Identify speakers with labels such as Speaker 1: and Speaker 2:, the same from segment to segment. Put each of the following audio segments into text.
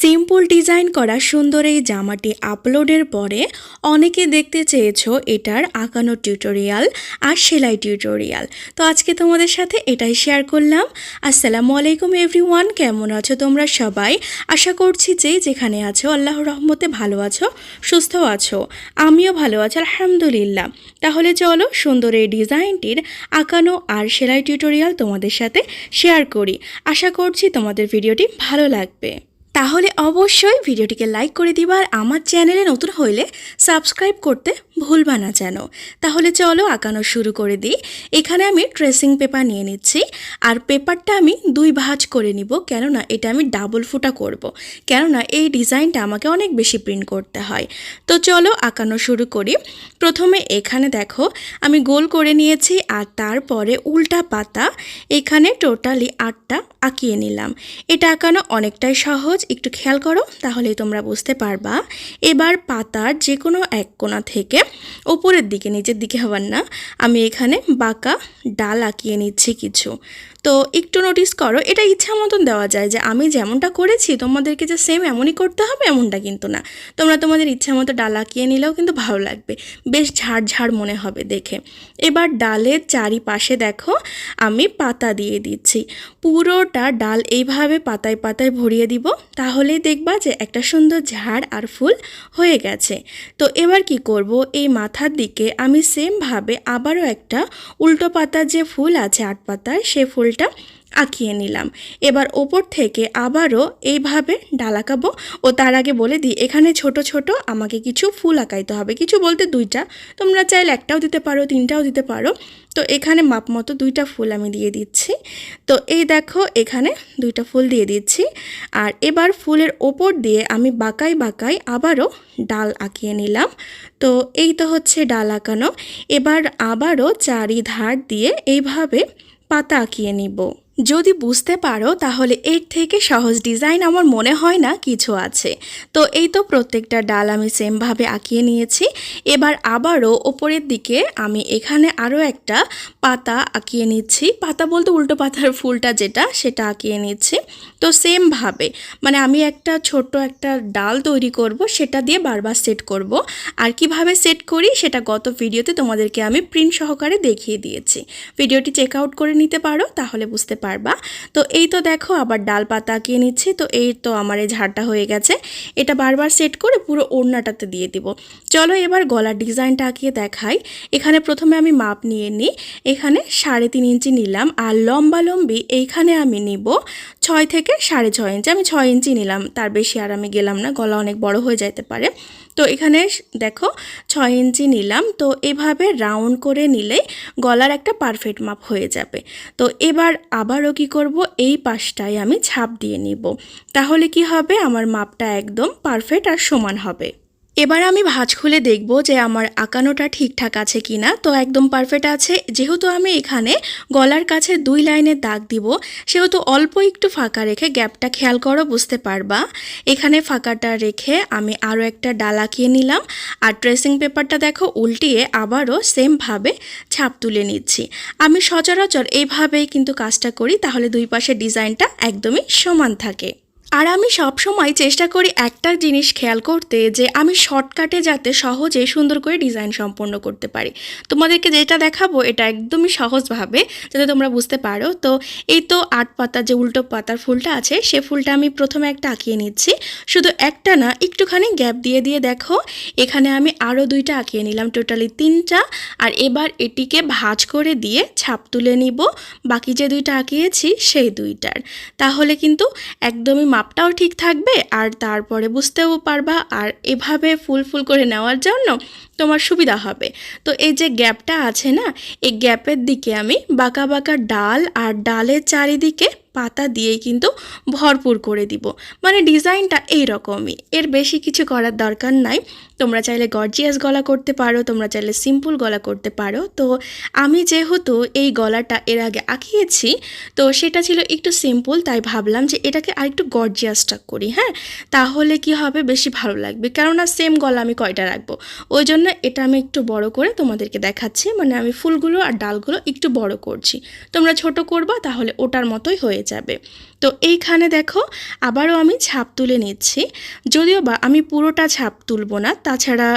Speaker 1: Simple design করা সুন্দর এই জামাটি আপলোডের পরে অনেকে দেখতে চেয়েছো এটার আঁকানো টিউটোরিয়াল আর সেলাই টিউটোরিয়াল। তো আজকে তোমাদের সাথে এটাই শেয়ার করলাম। আসসালামু আলাইকুম এভরিওয়ান, কেমন আছো তোমরা সবাই? আশা করছি যে যেখানে আছো আল্লাহর রহমতে ভালো আছো, সুস্থ আছো, আমিও ভালো আছি, আলহামদুলিল্লাহ। তাহলে চলো সুন্দর এই ডিজাইনটির আঁকানো আর সেলাই টিউটোরিয়াল তোমাদের সাথে শেয়ার করি। আশা করছি তোমাদের ভিডিওটি ভালো লাগবে। তাহলে অবশ্যই ভিডিওটিকে লাইক করে দিবা আর আমার চ্যানেলে নতুন হইলে সাবস্ক্রাইব করতে ভুলবা না যেন। তাহলে চলো আঁকানো শুরু করে দিই। এখানে আমি ট্রেসিং পেপার নিয়ে নিচ্ছি আর পেপারটা আমি দুই ভাঁজ করে নিব কেননা এটা আমি ডাবল ফুটা করব। কেননা এই ডিজাইনটা আমাকে অনেক বেশি প্রিন্ট করতে হয়। তো চলো আঁকানো শুরু করি। প্রথমে এখানে দেখো, আমি গোল করে নিয়েছি আর তারপরে উল্টা পাতা। এখানে টোটালি আটটা আঁকিয়ে নিলাম। এটা আঁকানো অনেকটাই সহজ একটু খেয়াল করো, তাহলেই তোমরা বুঝতে পারবা। এবার পাতার যে কোনো এক কোণা থেকে ওপরের দিকে, নিচের দিকে হবার না, আমি এখানে বাঁকা ডাল আঁকিয়ে নিচ্ছি কিছু। তো একটু নোটিস করো, এটা ইচ্ছা মতন দেওয়া যায় যে আমি যেমনটা করেছি, তোমাদেরকে যে সেম এমনই করতে হবে এমনটা কিন্তু না। তোমরা তোমাদের ইচ্ছা মতো ডাল আঁকিয়ে নিলেও কিন্তু ভালো লাগবে। বেশ ঝাড় ঝাড় মনে হবে দেখে। এবার ডালের চারিপাশে দেখো, আমি পাতা দিয়ে দিচ্ছি। পুরোটা ডাল এইভাবে পাতায় পাতায় ভরিয়ে দিব, তাহলেই দেখবা যে একটা সুন্দর ঝাড় আর ফুল হয়ে গেছে। তো এবার কি করব? এই মাথার দিকে আমি সেমভাবে আবারও একটা উল্টো পাতার যে ফুল আছে আট পাতার, সে ফুলটা আঁকিয়ে নিলাম। এবার ওপর থেকে আবারও এইভাবে ডাল আঁকাবো। ও তার আগে বলে দিই, এখানে ছোট ছোট আমাকে কিছু ফুল আঁকাইতে হবে। কিছু বলতে দুইটা। তোমরা চাইলে একটাও দিতে পারো, তিনটাও দিতে পারো। তো এখানে মাপ মতো দুইটা ফুল আমি দিয়ে দিচ্ছি। তো এই দেখো, এখানে দুইটা ফুল দিয়ে দিচ্ছি। আর এবার ফুলের ওপর দিয়ে আমি বাঁকাই বাঁকাই আবারও ডাল আঁকিয়ে নিলাম। তো এই তো হচ্ছে ডাল আঁকানো। এবার আবারও চারিধার দিয়ে এইভাবে পাতা আঁকিয়ে নিব। যদি বুঝতে পারো, তাহলে এর থেকে সহজ ডিজাইন আমার মনে হয় না কিছু আছে। তো এই তো প্রত্যেকটা ডাল আমি সেমভাবে আঁকিয়ে নিয়েছি। এবার আবারও ওপরের দিকে আমি এখানে আরও একটা পাতা আঁকিয়ে নিচ্ছি। পাতা বলতে উল্টো পাতার ফুলটা যেটা, সেটা আঁকিয়ে নিচ্ছি। তো সেমভাবে মানে আমি একটা ছোট্ট একটা ডাল তৈরি করব, সেটা দিয়ে বারবার সেট করব। আর কীভাবে সেট করি, সেটা গত ভিডিওতে তোমাদেরকে আমি প্রিন্ট সহকারে দেখিয়ে দিয়েছি। ভিডিওটি চেক আউট করে নিতে পারো, তাহলে বুঝতে পারবা। তো এই তো দেখো, আবার ডাল পাতা আঁকিয়ে নিচ্ছি। তো এই তো আমার এই ঝাড়টা হয়ে গেছে। এটা বারবার সেট করে পুরো ওড়নাটাতে দিয়ে দিব। চলো এবার গলার ডিজাইনটা আঁকিয়ে দেখাই। এখানে প্রথমে আমি মাপ নিয়ে নিই। এখানে সাড়ে তিন ইঞ্চি নিলাম আর লম্বা লম্বি এইখানে আমি নিব ছয় থেকে সাড়ে ছয় ইঞ্চি। আমি ছয় ইঞ্চি নিলাম, তার বেশি আর আমি গেলাম না, গলা অনেক বড় হয়ে যেতে পারে। তো এখানে দেখো, ছয় ইঞ্চি নিলাম, তো এভাবে রাউন্ড করে নিলেই গলার একটা পারফেক্ট মাপ হয়ে যাবে। তো এবার আবারও কি করব? এই পাশটায় আমি ছাপ দিয়ে নিব। তাহলে কি হবে? আমার মাপটা একদম পারফেক্ট আর সমান হবে। এবার আমি ভাঁজ খুলে দেখব যে আমার আঁকানোটা ঠিকঠাক আছে কি না তো একদম পারফেক্ট আছে। যেহেতু আমি এখানে গলার কাছে দুই লাইনের দাগ দিব, সেহেতু অল্প একটু ফাঁকা রেখে গ্যাপটা খেয়াল করো, বুঝতে পারবা। এখানে ফাঁকাটা রেখে আমি আরও একটা ডাল আঁকিয়ে নিলাম। আর ট্রেসিং পেপারটা দেখো, উল্টিয়ে আবারও সেমভাবে ছাপ তুলে নিচ্ছি। আমি সচরাচর এইভাবেই কিন্তু কাজটা করি, তাহলে দুই পাশে ডিজাইনটা একদমই সমান থাকে। আর আমি সব সময় চেষ্টা করি একটা জিনিস খেয়াল করতে যে আমি শর্টকাটে যাতে সহজে সুন্দর করে ডিজাইন সম্পন্ন করতে পারি। তোমাদেরকে যেটা দেখাবো এটা একদমই সহজভাবে যাতে তোমরা বুঝতে পারো। তো এই তো আট পাতা যে উল্টো পাতার ফুলটা আছে, সে ফুলটা আমি প্রথমে একটা আঁকিয়ে নিচ্ছি। শুধু একটা না, একটুখানি গ্যাপ দিয়ে দিয়ে দেখো, এখানে আমি আরও দুইটা আঁকিয়ে নিলাম, টোটালি তিনটা। আর এবার এটিকে ভাঁজ করে দিয়ে ছাপ তুলে নিব। বাকি যে দুইটা আঁকিয়েছি, সেই দুইটার। তাহলে কিন্তু একদমই মাপটাও ঠিক থাকবে আর তারপরে বুঝতেও পারবা আর এভাবে ফুল ফুল করে নেওয়ার জন্য তোমার সুবিধা হবে। তো এই যে গ্যাপটা আছে না, এই গ্যাপের দিকে আমি বাঁকা বাঁকা ডাল আর ডালের চারিদিকে পাতা দিয়েই কিন্তু ভরপুর করে দিব। মানে ডিজাইনটা এই রকমই এর বেশি কিছু করার দরকার নাই। তোমরা চাইলে গর্জিয়াস গলা করতে পারো, তোমরা চাইলে সিম্পল গলা করতে পারো। তো আমি যেহেতু এই গলাটা এর আগে আঁকিয়েছি, তো সেটা ছিল একটু সিম্পল তাই ভাবলাম যে এটাকে আরেকটু গর্জিয়াসটা করি হ্যাঁ? তাহলে কি হবে? বেশি ভালো লাগবে। কেননা সেম গলা আমি কয়টা রাখব? ওই জন্য এটা আমি একটু বড় করে তোমাদেরকে দেখাচ্ছি। মানে আমি ফুলগুলো আর ডালগুলো একটু বড় করছি। তোমরা ছোট করবা, তাহলে ওটার মতোই হয়ে হয়ে যাবে। তো এইখানে দেখো, আবারও আমি ছাপ তুলে নিচ্ছি। যদিও বা আমি পুরোটা ছাপ তুলব না, তাছাড়া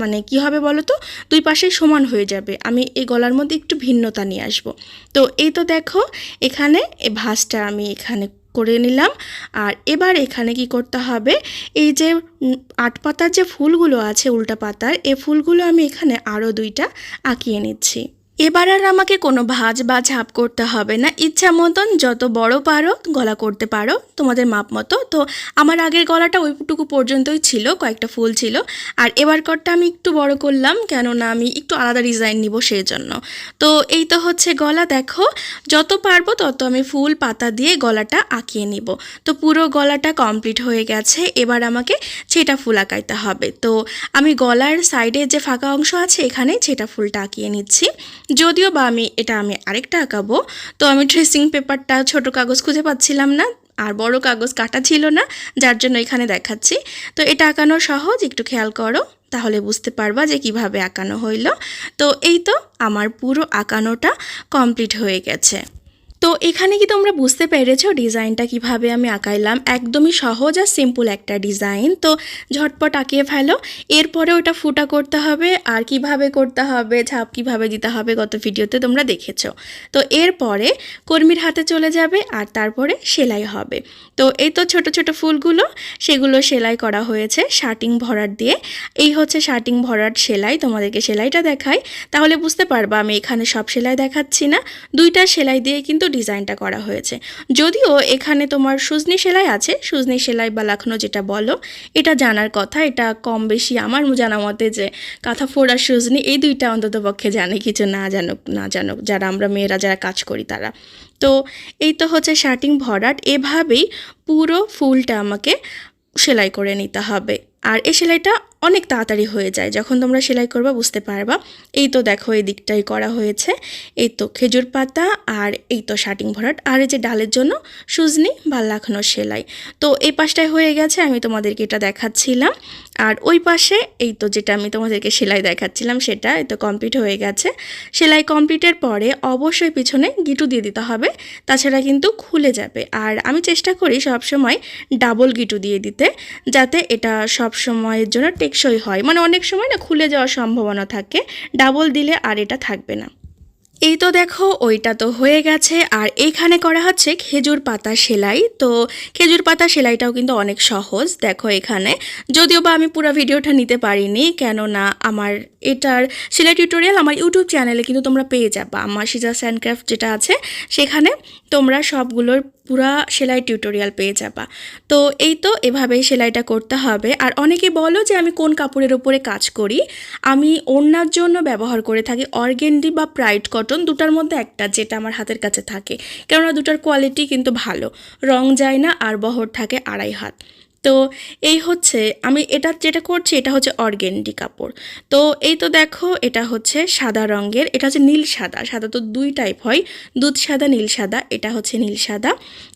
Speaker 1: মানে কি হবে বলো তো দুই পাশেই সমান হয়ে যাবে। আমি এই গলার মধ্যে একটু ভিন্নতা নিয়ে আসব। তো এই তো দেখো, এখানে ভাঁজটা আমি এখানে করে নিলাম। আর এবার এখানে কি করতে হবে? এই যে আট পাতার যে ফুলগুলো আছে উল্টা পাতার এই ফুলগুলো আমি এখানে আরও দুইটা আঁকিয়ে নিচ্ছি। এবার আর আমাকে কোনো ভাঁজ বা ঝাপ করতে হবে না। ইচ্ছা মতন যত বড় পারো গলা করতে পারো, তোমাদের মাপ মতো। তো আমার আগের গলাটা ওইটুকু পর্যন্তই ছিল, কয়েকটা ফুল ছিল। আর এবার করটা আমি একটু বড় করলাম, কেননা আমি একটু আলাদা ডিজাইন নিব সেই জন্য তো এই তো হচ্ছে গলা, দেখো। যত পারব তত আমি ফুল পাতা দিয়ে গলাটা আঁকিয়ে নিব। তো পুরো গলাটা কমপ্লিট হয়ে গেছে, এবার আমাকে ছেটা ফুল আঁকাইতে হবে। তো আমি গলার সাইডে যে ফাঁকা অংশ আছে, এখানে ছেটা ফুলটা আঁকিয়ে নিচ্ছি। যদিও বা আমি, এটা আমি আরেকটা আঁকাবো, তো আমি ট্রেসিং পেপারটা ছোট কাগজ খুঁজে পাচ্ছিলাম না, আর বড় কাগজ কাটা ছিল না, যার জন্য এখানে দেখাচ্ছি। তো এটা আঁকানো সহজ, একটু খেয়াল করো, তাহলে বুঝতে পারবা যে কীভাবে আঁকানো হইল। তো এই তো, আমার পুরো আঁকানোটা কমপ্লিট হয়ে গেছে। তো এখানে কি তোমরা বুঝতে পেরেছ ডিজাইনটা কীভাবে আমি আঁকাইলাম? একদমই সহজ আর সিম্পল একটা ডিজাইন। তো ঝটপট আঁকিয়ে ফেলো। এরপরে ওটা ফুটা করতে হবে, আর কীভাবে করতে হবে ছাপ কীভাবে দিতে হবে গত ভিডিওতে তোমরা দেখেছ। তো এরপরে কর্মীর হাতে চলে যাবে, আর তারপরে সেলাই হবে। তো এই তো ছোট ছোট ফুলগুলো, সেগুলো সেলাই করা হয়েছে শার্টিং ভরাট দিয়ে। এই হচ্ছে শার্টিং ভরাট সেলাই, তোমাদেরকে সেলাইটা দেখাই। তাহলে বুঝতে পারবা আমি এখানে সব সেলাই দেখাচ্ছি না। দুইটা সেলাই দিয়ে কিন্তু ডিজাইনটা করা হয়েছে। যদিও এখানে তোমার সুজনি সেলাই আছে, সুজনি সেলাই বা লাখনো যেটা বলো, এটা জানার কথা, এটা কম বেশি আমার জানা মতে যে কাঁথা ফোড়া সুজনি এই দুইটা অন্তত পক্ষে জানে, কিছু না জানুক না জানুক, যারা আমরা মেয়েরা যারা কাজ করি তারা। তো এই তো হচ্ছে শার্টিং ভরাট, এভাবেই পুরো ফুলটা আমাকে সেলাই করে নিতে হবে। আর এই সেলাইটা অনেক তাড়াতাড়ি হয়ে যায়। যখন তোমরা সেলাই করবা বুঝতে পারবা, এই তো দেখো এই দিকটাই করা হয়েছে, এই তো খেজুর পাতা আর এই তো শার্টিং ভরাট আর এই যে ডালের জন্য সুজনি বা লাখানো সেলাই। তো এই পাশটায় হয়ে গেছে, আমি তোমাদেরকে এটা দেখাচ্ছিলাম। আর ওই পাশে এই তো যেটা আমি তোমাদেরকে সেলাই দেখাচ্ছিলাম সেটা, এই তো কমপ্লিট হয়ে গেছে। সেলাই কমপ্লিটের পরে অবশ্যই পিছনে গিটু দিয়ে দিতে হবে, তাছাড়া কিন্তু খুলে যাবে। আর আমি চেষ্টা করি সবসময় ডাবল গিটু দিয়ে দিতে, যাতে এটা সব সময়ের জন্য টেকসই হয়। মানে অনেক সময় না খুলে যাওয়ার সম্ভাবনা থাকে। ডাবল দিলে আর এটা থাকবে না। এই তো দেখো, ওইটা তো হয়ে গেছে। আর এইখানে করা হচ্ছে খেজুর পাতা সেলাই। তো খেজুর পাতা সেলাইটাও কিন্তু অনেক সহজ। দেখো এখানে। যদিও বা আমি পুরো ভিডিওটা নিতে পারিনি, কেননা আমার এটার সেলাই টিউটোরিয়াল আমার ইউটিউব চ্যানেলে কিন্তু তোমরা পেয়ে যাবা। আমার সিজা স্যান্ডক্রাফট যেটা আছে, সেখানে তোমরা সবগুলোর পুরা সেলাই টিউটোরিয়াল পেয়ে যাবা। তো এই তো এভাবেই সেলাইটা করতে হবে। আর অনেকে বলো যে আমি কোন কাপড়ের উপরে কাজ করি? আমি ওড়নার জন্য ব্যবহার করে থাকি অর্গেন্ডি বা প্রাইড কটন, দুটার মধ্যে একটা যেটা আমার হাতের কাছে থাকে। কেননা দুটার কোয়ালিটি কিন্তু ভালো। রং যায় না আর বহর থাকে আড়াই হাত। তো এই হচ্ছে আমি এটা যেটা করছি এটা হচ্ছে অর্গেন্ডি কাপড়। তো এই তো দেখো এটা হচ্ছে সাদা রঙের, এটা হচ্ছে নীল সাদা সাদা তো দুই টাইপ হয়, দুধ সাদা, নীল সাদা, এটা হচ্ছে নীল সাদা।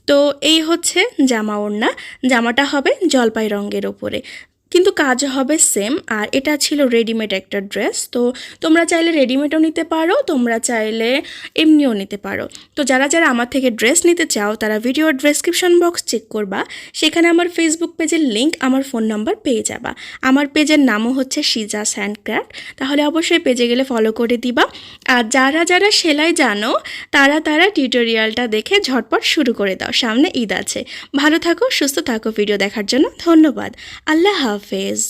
Speaker 1: তো এই হচ্ছে জামা ওড়না, জামাটা হবে জলপাই রঙের ওপরে। কিন্তু কাজ হবে সেম আর এটা ছিল রেডিমেড একটা ড্রেস তো তোমরা চাইলে রেডিমেডও নিতে পারো, তোমরা চাইলে এমনিও নিতে পারো। তো যারা যারা আমার থেকে ড্রেস নিতে চাও, তারা ভিডিওর ডেসক্রিপশন বক্স চেক করবা, সেখানে আমার ফেসবুক পেজের লিংক আমার ফোন নাম্বার পেয়ে যাবা। আমার পেজের নামও হচ্ছে সিজা স্যান্ডক্রাফট তাহলে অবশ্যই পেজে গেলে ফলো করে দিবা। আর যারা যারা সেলাই জানো, তারা তারা টিউটোরিয়ালটা দেখে ঝটপট শুরু করে দাও, সামনে ঈদ আছে। ভালো থাকো, সুস্থ থাকো ভিডিও দেখার জন্য ধন্যবাদ। আল্লাহ হাফেজ